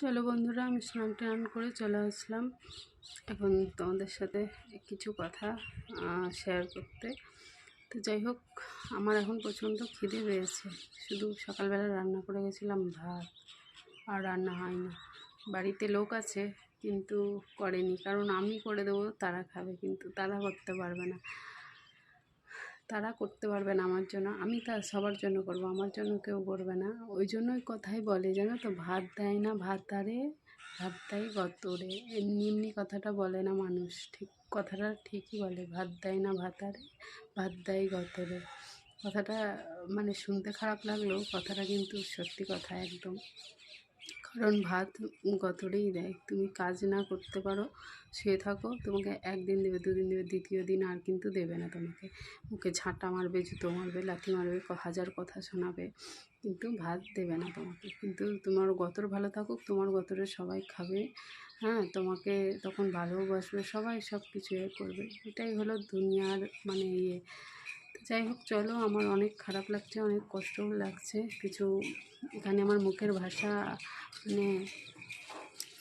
চলো বন্ধুরা, আমি স্নান টান করে চলে আসলাম এখন তোমাদের সাথে কিছু কথা শেয়ার করতে। তো যাই হোক, আমার এখন প্রচণ্ড খিদে পেয়েছে। শুধু সকালবেলা রান্না করে গেছিলাম ভাত, আর রান্না হয় না বাড়িতে লোক আছে, কিন্তু করেনি। কারণ আমি করে দেবো, তারা খাবে, কিন্তু তারা করতে পারবে না। তারা করতে পারবে না আমার জন্য, আমি তা সবার জন্য করব, আমার জন্য কেউ করবে না। ওই জন্যই কথাই বলে, জানো তো, ভাত দেয় না ভাত তারে ভাত দেয় গতরে। এমনি এমনি কথাটা বলে না মানুষ, ঠিক কথাটা ঠিকই বলে, ভাত দেয় না ভাতারে ভাত দেয় গতরে। কথাটা মানে শুনতে খারাপ লাগলেও কথাটা কিন্তু সত্যি কথা একদম। কারণ ভাত গতরেই দেয়? তুমি কাজ না করতে পারো, শুয়ে থাকো, তোমাকে একদিন দেবে, দুদিন দেবে, দ্বিতীয় দিন আর কিন্তু দেবে না তোমাকে। মুখে ঝাঁটা মারবে, জুতো মারবে, লাথি মারবে হাজার কথা শোনাবে, কিন্তু ভাত দেবে না তোমাকে। কিন্তু তোমার গতর ভালো থাকুক, তোমার গতরে সবাই খাবে হ্যাঁ? তোমাকে তখন ভালোবাসবে সবাই সব কিছু এ করবে। এটাই হলো দুনিয়ার মানে ইয়ে। যাই হোক, চলো, আমার অনেক খারাপ লাগছে, অনেক কষ্টও লাগছে। কিছু, এখানে আমার মুখের ভাষা মানে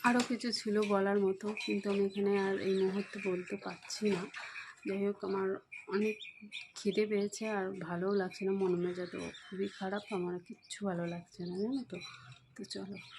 আরও কিছু ছিল বলার মতো, কিন্তু আমি এখানে আর এই মুহূর্তে বলতে পারছি না। যাই হোক, আমার অনেক খিদে পেয়েছে আর ভালোও লাগছে না, মন মেজাজও খুবই খারাপ, আমার কিচ্ছু ভালো লাগছে না, জানো তো? তো চলো।